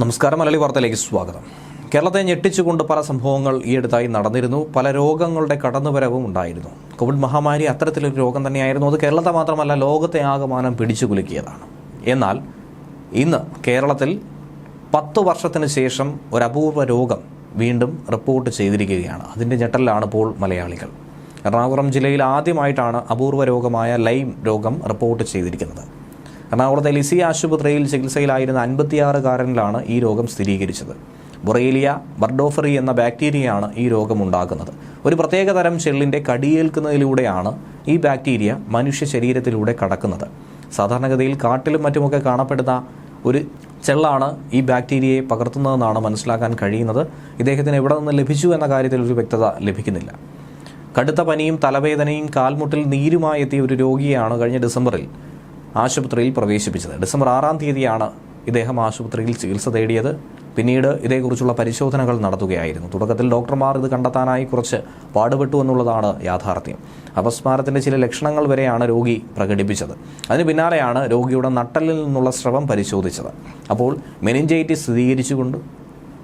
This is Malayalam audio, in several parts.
നമസ്കാരം. മലയാളി വാർത്തയിലേക്ക് സ്വാഗതം. കേരളത്തെ ഞെട്ടിച്ചുകൊണ്ട് പല സംഭവങ്ങൾ ഈയടുത്തായി നടന്നിരുന്നു. പല രോഗങ്ങളുടെ കടന്നുവരവും ഉണ്ടായിരുന്നു. കോവിഡ് മഹാമാരി അത്തരത്തിലൊരു രോഗം തന്നെയായിരുന്നു. അത് കേരളത്തെ മാത്രമല്ല ലോകത്തെ ആകമാനം പിടിച്ചു കുലുക്കിയതാണ്. എന്നാൽ ഇന്ന് കേരളത്തിൽ പത്ത് വർഷത്തിന് ശേഷം ഒരു അപൂർവ രോഗം വീണ്ടും റിപ്പോർട്ട് ചെയ്തിരിക്കുകയാണ്. അതിന്റെ ഞെട്ടലിലാണ് ഇപ്പോൾ മലയാളികൾ. എറണാകുളം ജില്ലയിൽ ആദ്യമായിട്ടാണ് അപൂർവ രോഗമായ ലൈം രോഗം റിപ്പോർട്ട് ചെയ്തിരിക്കുന്നത്. എറണാകുളത്തെ ലിസി ആശുപത്രിയിൽ ചികിത്സയിലായിരുന്ന അൻപത്തിയാറുകാരനിലാണ് ഈ രോഗം സ്ഥിരീകരിച്ചത്. ബൊറേലിയ ബർഡോഫറി എന്ന ബാക്ടീരിയയാണ് ഈ രോഗം ഉണ്ടാക്കുന്നത് ഒരു പ്രത്യേക തരം ചെള്ളിന്റെ കടിയേൽക്കുന്നതിലൂടെയാണ് ഈ ബാക്ടീരിയ മനുഷ്യ ശരീരത്തിലൂടെ കടക്കുന്നത്. സാധാരണഗതിയിൽ കാട്ടിലും മറ്റുമൊക്കെ കാണപ്പെടുന്ന ഒരു ചെള്ളാണ് ഈ ബാക്ടീരിയയെ പകർത്തുന്നതെന്നാണ് മനസ്സിലാക്കാൻ കഴിയുന്നത്. ഇദ്ദേഹത്തിന് എവിടെ നിന്ന് ലഭിച്ചു എന്ന കാര്യത്തിൽ ഒരു വ്യക്തത ലഭിക്കുന്നില്ല. കടുത്ത പനിയും തലവേദനയും കാൽമുട്ടിൽ നീരുമായി എത്തിയ ഒരു രോഗിയാണ് കഴിഞ്ഞ ഡിസംബറിൽ ആശുപത്രിയിൽ പ്രവേശിപ്പിച്ചത്. ഡിസംബർ ആറാം തീയതിയാണ് ഇദ്ദേഹം ആശുപത്രിയിൽ ചികിത്സ തേടിയത്. പിന്നീട് ഇതേക്കുറിച്ചുള്ള പരിശോധനകൾ നടത്തുകയായിരുന്നു. തുടക്കത്തിൽ ഡോക്ടർമാർ ഇത് കണ്ടെത്താനായി കുറച്ച് പാടുപെട്ടു എന്നുള്ളതാണ് യാഥാർത്ഥ്യം. അപസ്മാരത്തിന്റെ ചില ലക്ഷണങ്ങൾ വരെയാണ് രോഗി പ്രകടിപ്പിച്ചത്. അതിന് പിന്നാലെയാണ് രോഗിയുടെ നട്ടലിൽ നിന്നുള്ള സ്രവം പരിശോധിച്ചത്. അപ്പോൾ മെനിഞ്ചൈറ്റിസ് സ്ഥിരീകരിച്ചുകൊണ്ട്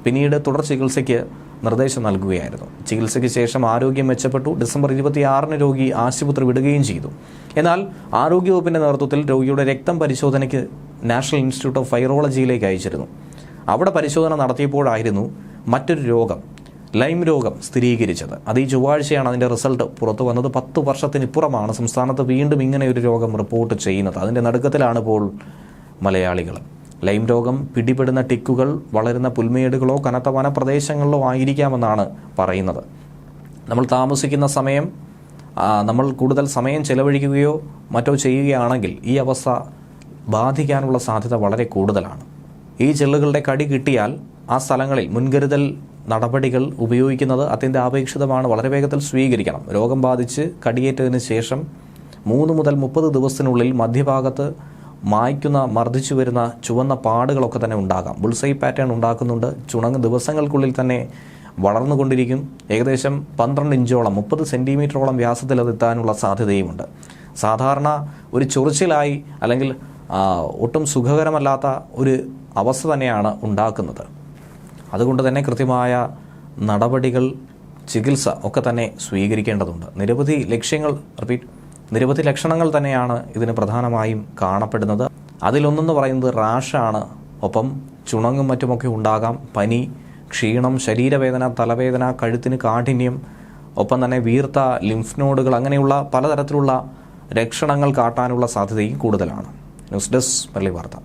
പിന്നീട് തുടർ ചികിത്സയ്ക്ക് നിർദ്ദേശം നൽകുകയായിരുന്നു. ചികിത്സയ്ക്ക് ശേഷം ആരോഗ്യം മെച്ചപ്പെട്ടു. ഡിസംബർ ഇരുപത്തിയാറിന് രോഗി ആശുപത്രി വിടുകയും ചെയ്തു. എന്നാൽ ആരോഗ്യവകുപ്പിന്റെ നേതൃത്വത്തിൽ രോഗിയുടെ രക്തം പരിശോധനയ്ക്ക് നാഷണൽ ഇൻസ്റ്റിറ്റ്യൂട്ട് ഓഫ് വൈറോളജിയിലേക്ക് അയച്ചിരുന്നു. അവിടെ പരിശോധന നടത്തിയപ്പോഴായിരുന്നു മറ്റൊരു രോഗം ലൈം രോഗം സ്ഥിരീകരിച്ചത്. അത് ഈ ചൊവ്വാഴ്ചയാണ് അതിന്റെ റിസൾട്ട് പുറത്തു വന്നത്. പത്ത് വർഷത്തിനിപ്പുറമാണ് സംസ്ഥാനത്ത് വീണ്ടും ഇങ്ങനെ ഒരു രോഗം റിപ്പോർട്ട് ചെയ്യുന്നത്. അതിന്റെ നടുക്കത്തിലാണ് ഇപ്പോൾ മലയാളികൾ. ലൈം രോഗം പിടിപെടുന്ന ടിക്കുകൾ വളരുന്ന പുൽമേടുകളോ കനത്ത വനപ്രദേശങ്ങളിലോ ആയിരിക്കാമെന്നാണ് പറയുന്നത്. നമ്മൾ താമസിക്കുന്ന സമയം നമ്മൾ കൂടുതൽ സമയം ചെലവഴിക്കുകയോ മറ്റോ ചെയ്യുകയാണെങ്കിൽ ഈ അവസ്ഥ ബാധിക്കാനുള്ള സാധ്യത വളരെ കൂടുതലാണ്. ഈ ചെള്ളുകളുടെ കടി കിട്ടിയാൽ ആ സ്ഥലങ്ങളിൽ മുൻകരുതൽ നടപടികൾ ഉപയോഗിക്കുന്നത് അത്യന്താപേക്ഷിതമാണ് വളരെ വേഗത്തിൽ സ്വീകരിക്കണം. രോഗം ബാധിച്ച് കടിയേറ്റതിന് ശേഷം മൂന്ന് മുതൽ മുപ്പത് ദിവസത്തിനുള്ളിൽ മധ്യഭാഗത്ത് മായ്ക്കുന്ന മർദ്ദിച്ചു വരുന്ന ചുവന്ന പാടുകളൊക്കെ തന്നെ ഉണ്ടാകാം. ബുൾസൈ പാറ്റേൺ ഉണ്ടാക്കുന്നുണ്ട്. ചുണങ്ങ് ദിവസങ്ങൾക്കുള്ളിൽ തന്നെ വളർന്നുകൊണ്ടിരിക്കും. ഏകദേശം പന്ത്രണ്ട് ഇഞ്ചോളം മുപ്പത് സെന്റിമീറ്ററോളം വ്യാസത്തിൽ അത് എത്താനുള്ള സാധ്യതയുമുണ്ട്. സാധാരണ ഒരു ചൊറിച്ചിലായി അല്ലെങ്കിൽ ഒട്ടും സുഖകരമല്ലാത്ത ഒരു അവസ്ഥ തന്നെയാണ് ഉണ്ടാക്കുന്നത്. അതുകൊണ്ട് തന്നെ കൃത്യമായ നടപടികൾ ചികിത്സ ഒക്കെ തന്നെ സ്വീകരിക്കേണ്ടതുണ്ട്. നിരവധി ലക്ഷ്യങ്ങൾ റിപ്പീറ്റ് നിരവധി ലക്ഷണങ്ങൾ തന്നെയാണ് ഇതിന് പ്രധാനമായും കാണപ്പെടുന്നത്. അതിലൊന്നെന്ന് പറയുന്നത് റാഷാണ്. ഒപ്പം ചുണങ്ങും മറ്റുമൊക്കെ ഉണ്ടാകാം. പനി ക്ഷീണം ശരീരവേദന തലവേദന കഴുത്തിന് കാഠിന്യം ഒപ്പം തന്നെ വീർത്ത ലിംഫ് നോഡുകൾ അങ്ങനെയുള്ള പലതരത്തിലുള്ള ലക്ഷണങ്ങൾ കാട്ടാനുള്ള സാധ്യതയും കൂടുതലാണ്. ന്യൂസ് ഡെസ്ക് പള്ളി വാർത്ത.